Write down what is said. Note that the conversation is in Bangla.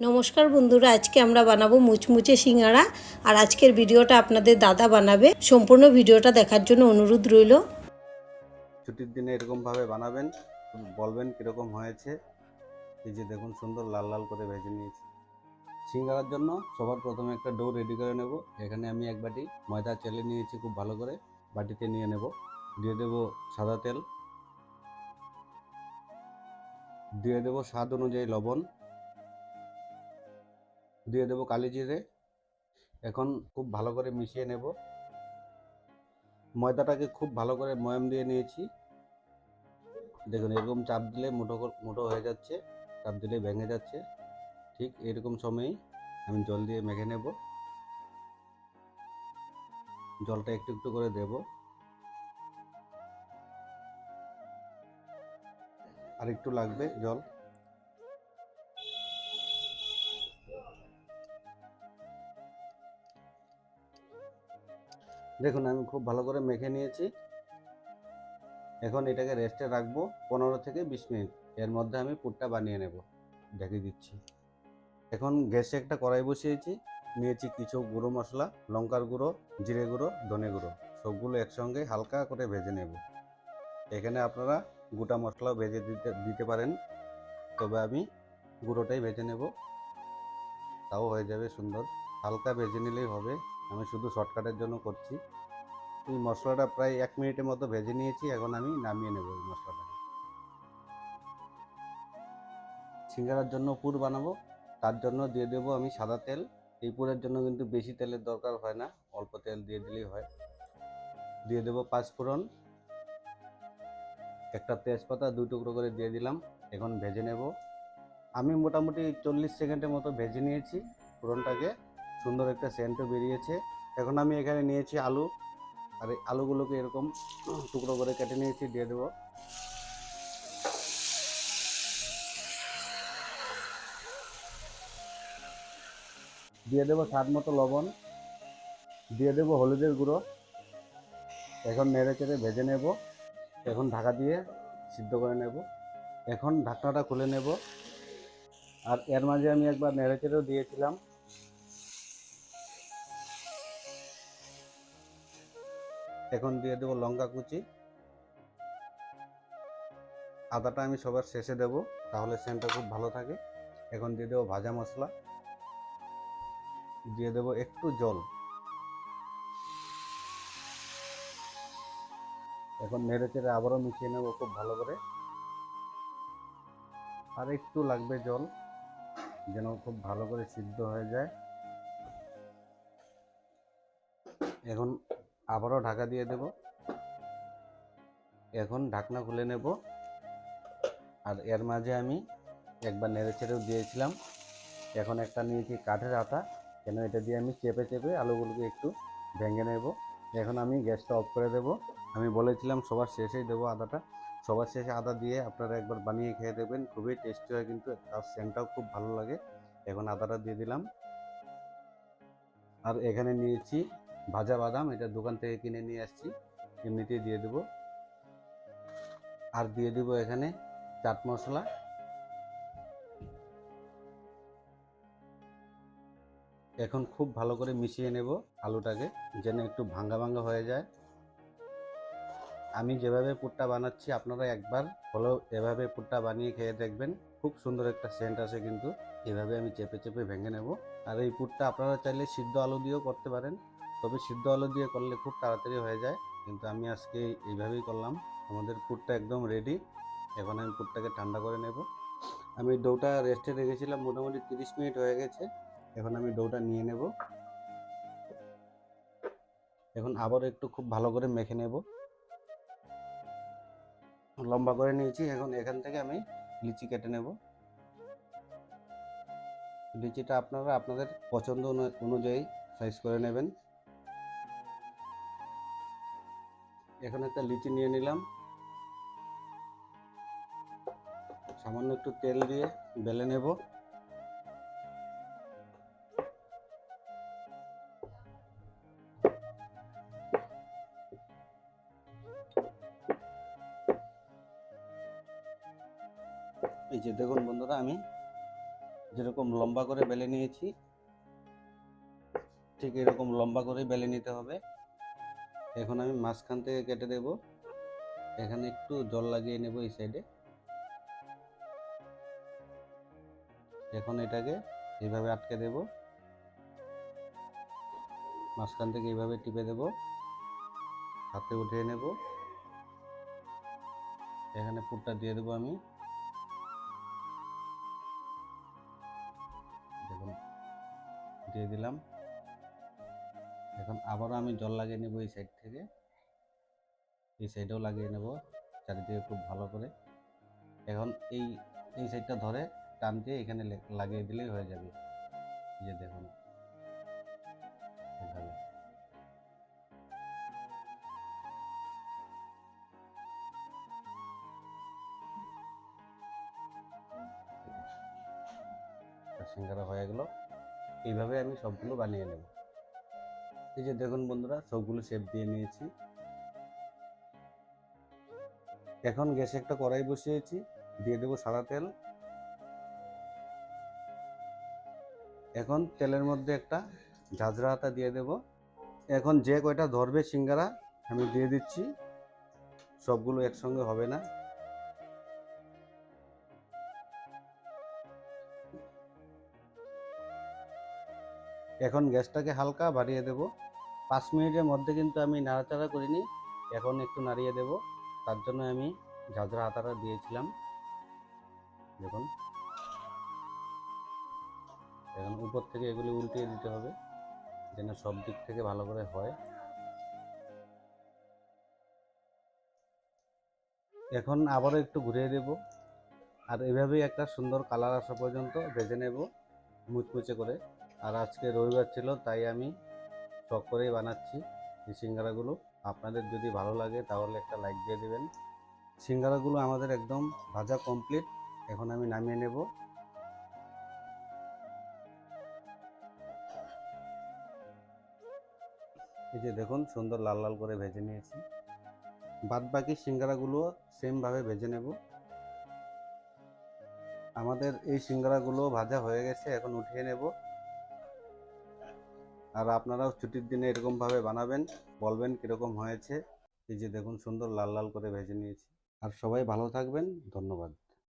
নমস্কার বন্ধুরা, আজকে আমরা বানাবো মুচমুচে সিঙ্গাড়া। আর আজকের ভিডিওটা আপনাদের দাদা বানাবে। সম্পূর্ণ ভিডিওটা দেখার জন্য অনুরোধ রইল। ছুটির দিনে এরকমভাবে বানাবেন, বলবেন কীরকম হয়েছে। এই যে দেখুন, সুন্দর লাল লাল করে ভেজে নিয়েছি। সিঙ্গারার জন্য সবার প্রথমে একটা ডো রেডি করে নেব। এখানে আমি এক বাটি ময়দা চেলে নিয়েছি খুব ভালো করে। বাটিতে নিয়ে নেব। দিয়ে দেব সাদা তেল। দিয়ে দেব স্বাদ অনুযায়ী লবণ। দিয়ে দেব কালি জিরে। এখন খুব ভালো করে মিশিয়ে নেব। ময়দাটাকে খুব ভালো করে ময়াম দিয়ে নিয়েছি। দেখুন, এরকম চাপ দিলে মুঠো মুঠো হয়ে যাচ্ছে, চাপ দিলে ভেঙে যাচ্ছে। ঠিক এরকম সময়েই আমি জল দিয়ে মেখে নেব। জলটা একটু একটু করে দেব। আর একটু লাগবে জল। দেখুন, আমি খুব ভালো করে মেখে নিয়েছি। এখন এটাকে রেস্টে রাখব পনেরো থেকে বিশ মিনিট। এর মধ্যে আমি পুরটা বানিয়ে নেব, ঢেকে দিচ্ছি। এখন গ্যাসে একটা কড়াই বসিয়েছি, নিয়েছি কিছু গুঁড়ো মশলা, লঙ্কার গুঁড়ো, জিরে গুঁড়ো, ধনে গুঁড়ো। সবগুলো একসঙ্গে হালকা করে ভেজে নেব। এখানে আপনারা গোটা মশলাও ভেজে দিতে দিতে পারেন। তবে আমি গুঁড়োটাই ভেজে নেব। তাও হয়ে যাবে সুন্দর। হালকা ভেজে নিলেই হবে। আমি শুধু শর্টকাটের জন্য করছি। এই মশলাটা প্রায় এক মিনিটের মতো ভেজে নিয়েছি, এখন আমি নামিয়ে নেব এই মশলাটা। সিঙ্গারার জন্য পুর বানাবো, তার জন্য দিয়ে দেবো আমি সাদা তেল। এই পুরের জন্য কিন্তু বেশি তেলের দরকার হয় না, অল্প তেল দিয়ে দিলেই হয়। দিয়ে দেবো পাঁচফোড়ন একটা তেজপাতা দুই টুকরো করে দিয়ে দিলাম, এখন ভেজে নেব। আমি মোটামুটি চল্লিশ সেকেন্ডের মতো ভেজে নিয়েছি ফোড়নটাকে সুন্দর একটা সেন্টও বেরিয়েছে। এখন আমি এখানে নিয়েছি আলু। আর এই আলুগুলোকে এরকম টুকরো করে কেটে নিয়েছি, দিয়ে দেবো। দিয়ে দেবো স্বাদ মতো লবণ। দিয়ে দেবো হলুদের গুঁড়ো। এখন নেড়ে চেড়ে ভেজে নেব। এখন ঢাকা দিয়ে সিদ্ধ করে নেব। এখন ঢাকনাটা খুলে নেব। আর এর মাঝে আমি একবার নেড়ে চেড়েও দিয়েছিলাম। এখন দিয়ে দেবো লঙ্কা কুচি। আদাটা আমি সবার শেষে দেব, তাহলে সেন্টটা খুব ভালো থাকে। এখন দিয়ে দেবো ভাজা মশলা। দিয়ে দেবো একটু জল। এখন নেড়ে চেড়ে আবারও মিশিয়ে নেব খুব ভালো করে। আর একটু লাগবে জল, যেন খুব ভালো করে সিদ্ধ হয়ে যায়। এখন আবারও ঢাকা দিয়ে দেব। এখন ঢাকনা খুলে নেব। আর এর মাঝে আমি একবার নেড়ে চেড়েও দিয়েছিলাম। এখন একটা নিয়েছি কাঠের আটা। কেন এটা দিয়ে আমি চেপে চেপে আলুগুলোকে একটু ভেঙে নেব। এখন আমি গ্যাসটা অফ করে দেব। আমি বলেছিলাম সবার শেষেই দেবো আদাটা। সবার শেষে আদা দিয়ে আপনারা একবার বানিয়ে খেয়ে দেবেন। খুবই টেস্টি হয় কিন্তু তার সেন্টটাও খুব ভালো লাগে। এখন আদাটা দিয়ে দিলাম। আর এখানে নিয়েছি ভাজা বাদাম এটা দোকান থেকে কিনে নিয়ে আসছি। এমনিতেই দিয়ে দেবো। আর দিয়ে দেবো এখানে চাট মশলা। এখন খুব ভালো করে মিশিয়ে নেব আলুটাকে, যেন একটু ভাঙ্গা ভাঙ্গা হয়ে যায়। আমি যেভাবে পুরটা বানাচ্ছি, আপনারা একবার হলেও এভাবে পুরটা বানিয়ে খেয়ে দেখবেন। খুব সুন্দর একটা সেন্ট আসে কিন্তু। এভাবে আমি চেপে চেপে ভেঙে নেব। আর এই পুরটা আপনারা চাইলে সিদ্ধ আলু দিয়েও করতে পারেন। তবে সিদ্ধ আলু দিয়ে করলে খুব তাড়াতাড়ি হয়ে যায়। কিন্তু আমি আজকে এইভাবেই করলাম। আমাদের পুরটা একদম রেডি এখন আমি পুরটাকে ঠান্ডা করে নেব। আমি ডোটা রেস্টে রেখেছিলাম, মোটামুটি তিরিশ মিনিট হয়ে গেছে। এখন আমি ডোটা নিয়ে নেব। এখন আবার একটু খুব ভালো করে মেখে নেব। লম্বা করে নিয়েছি। এখন এখান থেকে আমি লিচি কেটে নেব। লিচিটা আপনারা আপনাদের পছন্দ অনুযায়ী সাইজ করে নেবেন। এখন একটা লিচি নিয়ে নিলাম। সামান্য একটু তেল দিয়ে বেলে নেব। এই যে দেখুন বন্ধুরা, আমি যেরকম লম্বা করে বেলে নিয়েছি, ঠিক এরকম লম্বা করে বেলে নিতে হবে। এখন আমি মাঝখান থেকে কেটে দেব। এখানে একটু জল লাগিয়ে নেব এই সাইডে এখন এটাকে এইভাবে আটকে দেব। মাঝখান থেকে এইভাবে টিপে দেব। হাতে উঠিয়ে নেব। এখানে পুরটা দিয়ে দেবো আমি। দেখুন, দিয়ে দিলাম। এখন আবারও আমি জল লাগিয়ে নেব এই সাইড থেকে। এই সাইডেও লাগিয়ে নেব, চারিদিকে খুব ভালো করে। এখন এই এই সাইডটা ধরে টান দিয়ে এখানে লাগিয়ে দিলেই হয়ে যাবে। যে দেখুন। সিঙ্গারা হয়ে গেল। এইভাবে আমি সবগুলো বানিয়ে নেব। এই যে দেখুন বন্ধুরা, সবগুলো শেপ দিয়ে নিয়েছি। এখন গ্যাসে একটা কড়াই বসিয়েছি, দিয়ে দেবো সাদা তেল। এখন তেলের মধ্যে একটা ঝাঁঝরা হাতা দিয়ে দেব। এখন যে কয়টা ধরবে সিঙ্গারা, আমি দিয়ে দিচ্ছি। সবগুলো একসঙ্গে হবে না। এখন গ্যাসটাকে হালকা বাড়িয়ে দেব। পাঁচ মিনিটের মধ্যে কিন্তু আমি নাড়াচাড়া করিনি, এখন একটু নাড়িয়ে দেব। তার জন্য আমি ঝাঁঝরা হাতাটা দিয়েছিলাম। দেখুন। এখন উপর থেকে এগুলি উল্টিয়ে দিতে হবে, যেন সব দিক থেকে ভালো করে হয়। এখন আবারও একটু ঘুরিয়ে দেব। আর এভাবেই একটা সুন্দর কালার আসা পর্যন্ত ভেজে নেব, মুচমুচে করে। আর আজকে রবিবার ছিল, তাই আমি শখ করেই বানাচ্ছি এই সিঙ্গারাগুলো। আপনাদের যদি ভালো লাগে তাহলে একটা লাইক দিয়ে দেবেন। সিঙ্গারাগুলো আমাদের একদম ভাজা কমপ্লিট এখন আমি নামিয়ে নেব। এই যে দেখুন, সুন্দর লাল লাল করে ভেজে নিয়েছি। বাদ বাকি সিঙ্গারাগুলো সেমভাবে ভেজে নেব। আমাদের এই সিঙ্গারাগুলো ভাজা হয়ে গেছে, এখন উঠিয়ে নেব। আর আপনারাও ছুটির দিনে এরকমভাবে বানাবেন, বলবেন কীরকম হয়েছে। এই যে দেখুন, সুন্দর লাল লাল করে ভেজে নিয়েছি। আর সবাই ভালো থাকবেন, ধন্যবাদ।